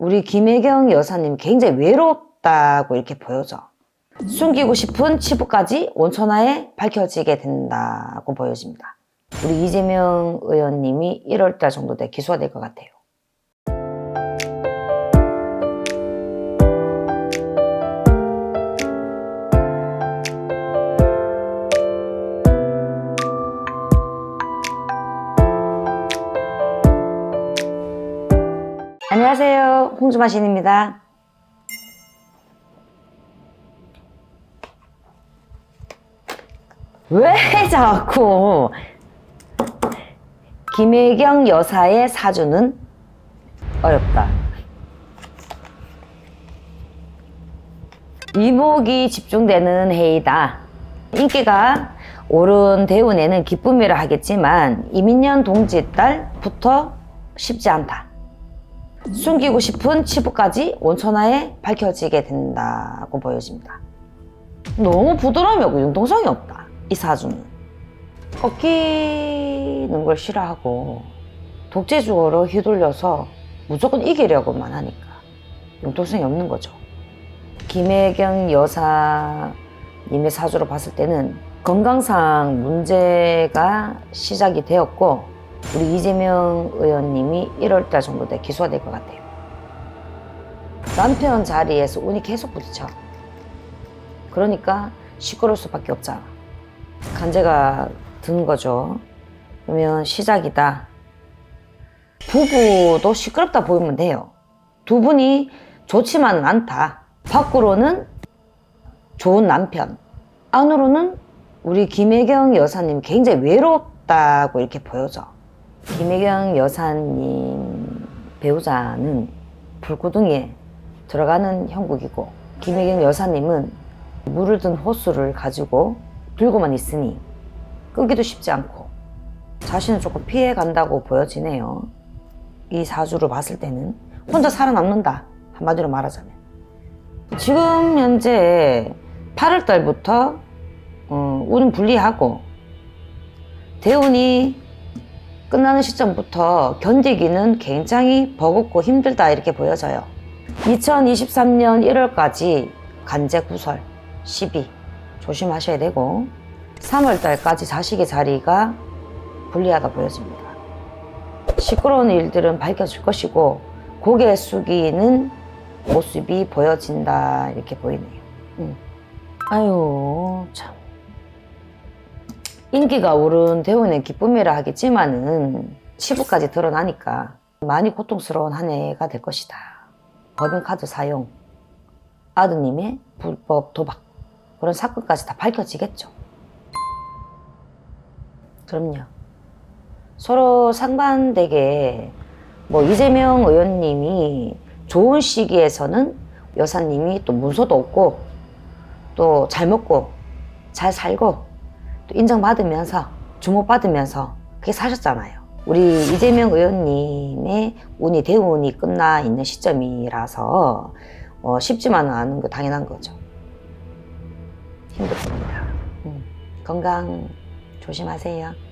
우리 김혜경 여사님 굉장히 외롭다고 이렇게 보여져. 숨기고 싶은 치부까지 온천하에 밝혀지게 된다고 보여집니다. 우리 이재명 의원님이 1월달 정도 돼 기소가 될 것 같아요. 안녕하세요. 홍주마신입니다. 왜 자꾸 김혜경 여사의 사주는 어렵다. 이목이 집중되는 회의다. 인기가 오른 대운에는 기쁨이라 하겠지만 이민년 동지 딸부터 쉽지 않다. 숨기고 싶은 치부까지 온천하에 밝혀지게 된다고 보여집니다. 너무 부드러움이 없고 융통성이 없다. 이 사주는. 꺾이는 걸 싫어하고 독재주의로 휘둘려서 무조건 이기려고만 하니까 융통성이 없는 거죠. 김혜경 여사님의 사주로 봤을 때는 건강상 문제가 시작이 되었고 우리 이재명 의원님이 1월달 정도 돼 기소가 될 것 같아요. 남편 자리에서 운이 계속 부딪혀. 그러니까 시끄러울 수밖에 없잖아. 간제가 든 거죠. 그러면 시작이다. 부부도 시끄럽다 보이면 돼요. 두 분이 좋지만은 않다. 밖으로는 좋은 남편, 안으로는 우리 김혜경 여사님 굉장히 외롭다고 이렇게 보여져. 김혜경 여사님 배우자는 불구덩이에 들어가는 형국이고 김혜경 여사님은 물을 든 호수를 가지고 들고만 있으니 끄기도 쉽지 않고 자신은 조금 피해 간다고 보여지네요. 이 사주로 봤을 때는 혼자 살아남는다. 한마디로 말하자면. 지금 현재 8월 달부터 어, 운은 불리하고 대운이 끝나는 시점부터 견디기는 굉장히 버겁고 힘들다 이렇게 보여져요. 2023년 1월까지 간제 구설, 시비 조심하셔야 되고 3월 달까지 자식의 자리가 불리하다 보여집니다. 시끄러운 일들은 밝혀질 것이고 고개 숙이는 모습이 보여진다 이렇게 보이네요. 음. 아유 참 인기가 오른 대운의 기쁨이라 하겠지만은 치부까지 드러나니까 많이 고통스러운 한 해가 될 것이다. 법인카드 사용, 아드님의 불법 도박 그런 사건까지 다 밝혀지겠죠. 그럼요. 서로 상반되게 뭐 이재명 의원님이 좋은 시기에서는 여사님이 또 문서도 없고 또 잘 먹고 잘 살고 또 인정받으면서 주목받으면서 그렇게 사셨잖아요. 우리 이재명 의원님의 운이 대운이 끝나 있는 시점이라서 어, 쉽지만은 않은 거 당연한 거죠. 힘듭니다. 음, 건강 조심하세요.